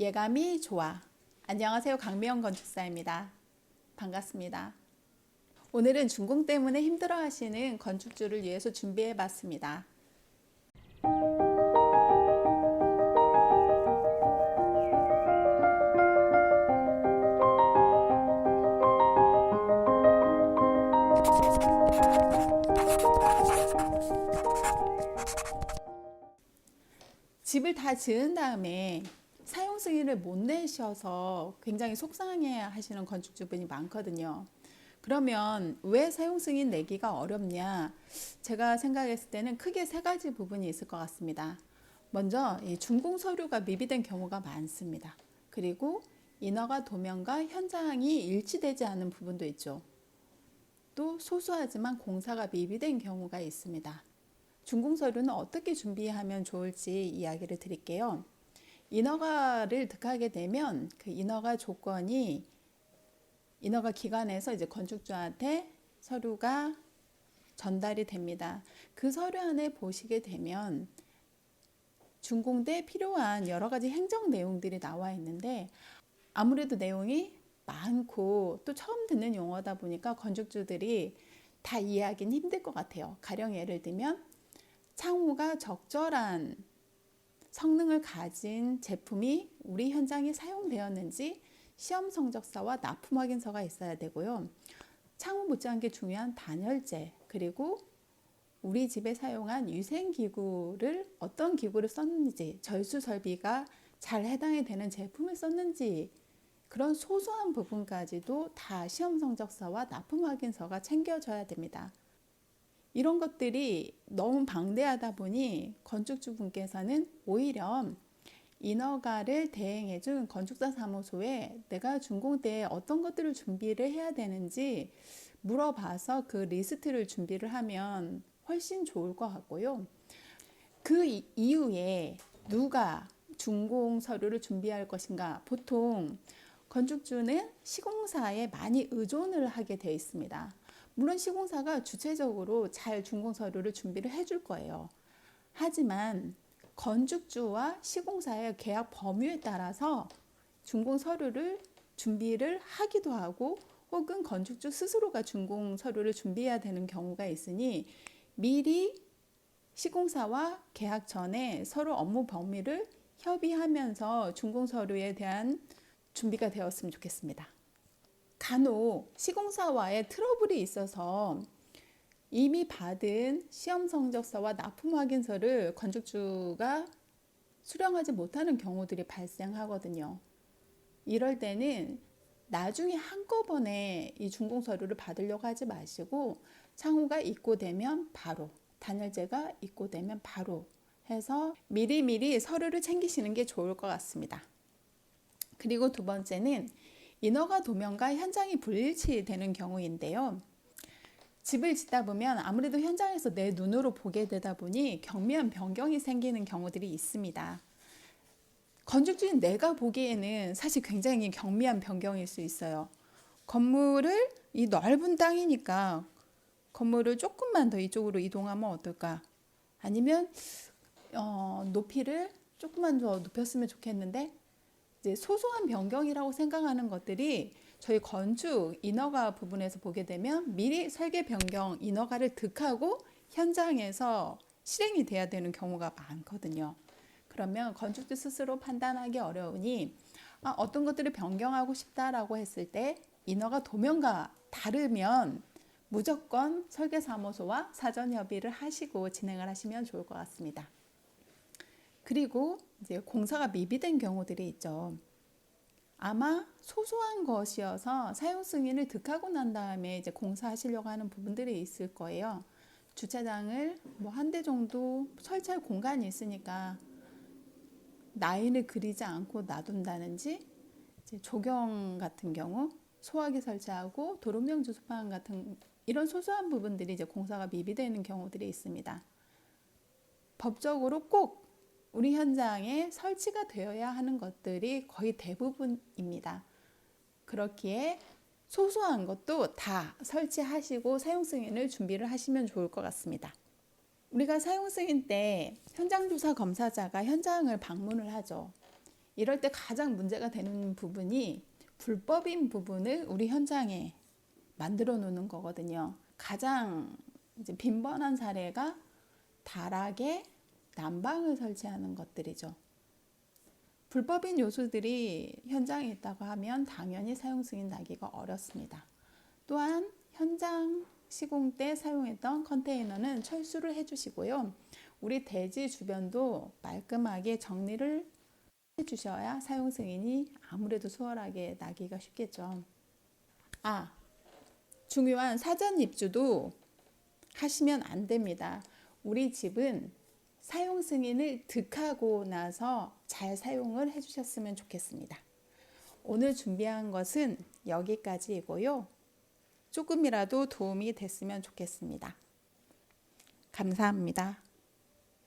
예감이 좋아. 안녕하세요. 강미영 건축사입니다. 반갑습니다. 오늘은 준공 때문에 힘들어 하시는 건축주를 위해서 준비해 봤습니다. 집을 다 지은 다음에 사용 승인을 못 내셔서 굉장히 속상해 하시는 건축주분이 많거든요. 그러면 왜 사용 승인 내기가 어렵냐? 제가 생각했을 때는 크게 세 가지 부분이 있을 것 같습니다. 먼저 이 준공 서류가 미비된 경우가 많습니다. 그리고 인허가 도면과 현장이 일치되지 않은 부분도 있죠. 또 소소하지만 공사가 미비된 경우가 있습니다. 준공 서류는 어떻게 준비하면 좋을지 이야기를 드릴게요. 인허가를 득하게 되면 그 인허가 조건이 인허가 기관에서 이제 건축주한테 서류가 전달이 됩니다. 그 서류 안에 보시게 되면 준공 때 필요한 여러 가지 행정 내용들이 나와 있는데 아무래도 내용이 많고 또 처음 듣는 용어다 보니까 건축주들이 다 이해하기는 힘들 것 같아요. 가령 예를 들면 창호가 적절한 성능을 가진 제품이 우리 현장에 사용되었는지 시험 성적서와 납품 확인서가 있어야 되고요. 창호 못지않게 중요한 단열재 그리고 우리 집에 사용한 유생 기구를 어떤 기구를 썼는지 절수 설비가 잘 해당이 되는 제품을 썼는지 그런 소소한 부분까지도 다 시험 성적서와 납품 확인서가 챙겨져야 됩니다. 이런 것들이 너무 방대하다 보니 건축주 분께서는 오히려 인허가를 대행해준 건축사 사무소에 내가 준공 때 어떤 것들을 준비를 해야 되는지 물어봐서 그 리스트를 준비를 하면 훨씬 좋을 것 같고요. 그 이후에 누가 준공 서류를 준비할 것인가 보통 건축주는 시공사에 많이 의존을 하게 되어 있습니다. 물론 시공사가 주체적으로 잘 준공 서류를 준비를 해줄 거예요. 하지만 건축주와 시공사의 계약 범위에 따라서 준공 서류를 준비를 하기도 하고 혹은 건축주 스스로가 준공 서류를 준비해야 되는 경우가 있으니 미리 시공사와 계약 전에 서로 업무 범위를 협의하면서 준공 서류에 대한 준비가 되었으면 좋겠습니다. 간혹 시공사와의 트러블이 있어서 이미 받은 시험 성적서와 납품 확인서를 건축주가 수령하지 못하는 경우들이 발생하거든요. 이럴 때는 나중에 한꺼번에 이 준공 서류를 받으려고 하지 마시고 창호가 입고되면 바로 단열재가 입고되면 바로 해서 미리미리 서류를 챙기시는 게 좋을 것 같습니다. 그리고 두 번째는 인허가 도면과 현장이 불일치되는 경우인데요. 집을 짓다 보면 아무래도 현장에서 내 눈으로 보게 되다 보니 경미한 변경이 생기는 경우들이 있습니다. 건축주인 내가 보기에는 사실 굉장히 경미한 변경일 수 있어요. 건물을 이 넓은 땅이니까 건물을 조금만 더 이쪽으로 이동하면 어떨까? 아니면 어, 높이를 조금만 더 높였으면 좋겠는데 이제 소소한 변경이라고 생각하는 것들이 저희 건축 인허가 부분에서 보게 되면 미리 설계 변경 인허가를 득하고 현장에서 실행이 돼야 되는 경우가 많거든요. 그러면 건축주 스스로 판단하기 어려우니 아, 어떤 것들을 변경하고 싶다라고 했을 때 인허가 도면과 다르면 무조건 설계사무소와 사전 협의를 하시고 진행을 하시면 좋을 것 같습니다. 그리고 이제 공사가 미비된 경우들이 있죠. 아마 소소한 것이어서 사용 승인을 득하고 난 다음에 이제 공사하시려고 하는 부분들이 있을 거예요. 주차장을 뭐 한 대 정도 설치할 공간이 있으니까 라인을 그리지 않고 놔둔다든지 조경 같은 경우 소화기 설치하고 도로명 주소판 같은 이런 소소한 부분들이 이제 공사가 미비되는 경우들이 있습니다. 법적으로 꼭 우리 현장에 설치가 되어야 하는 것들이 거의 대부분입니다. 그렇기에 소소한 것도 다 설치하시고 사용 승인을 준비를 하시면 좋을 것 같습니다. 우리가 사용 승인 때 현장 조사 검사자가 현장을 방문을 하죠. 이럴 때 가장 문제가 되는 부분이 불법인 부분을 우리 현장에 만들어 놓는 거거든요. 가장 빈번한 사례가 다락에 난방을 설치하는 것들이죠. 불법인 요소들이 현장에 있다고 하면 당연히 사용 승인 나기가 어렵습니다. 또한 현장 시공 때 사용했던 컨테이너는 철수를 해주시고요. 우리 대지 주변도 말끔하게 정리를 해주셔야 사용 승인이 아무래도 수월하게 나기가 쉽겠죠. 아, 중요한 사전 입주도 하시면 안 됩니다. 우리 집은 사용 승인을 득하고 나서 잘 사용을 해주셨으면 좋겠습니다. 오늘 준비한 것은 여기까지이고요. 조금이라도 도움이 됐으면 좋겠습니다. 감사합니다.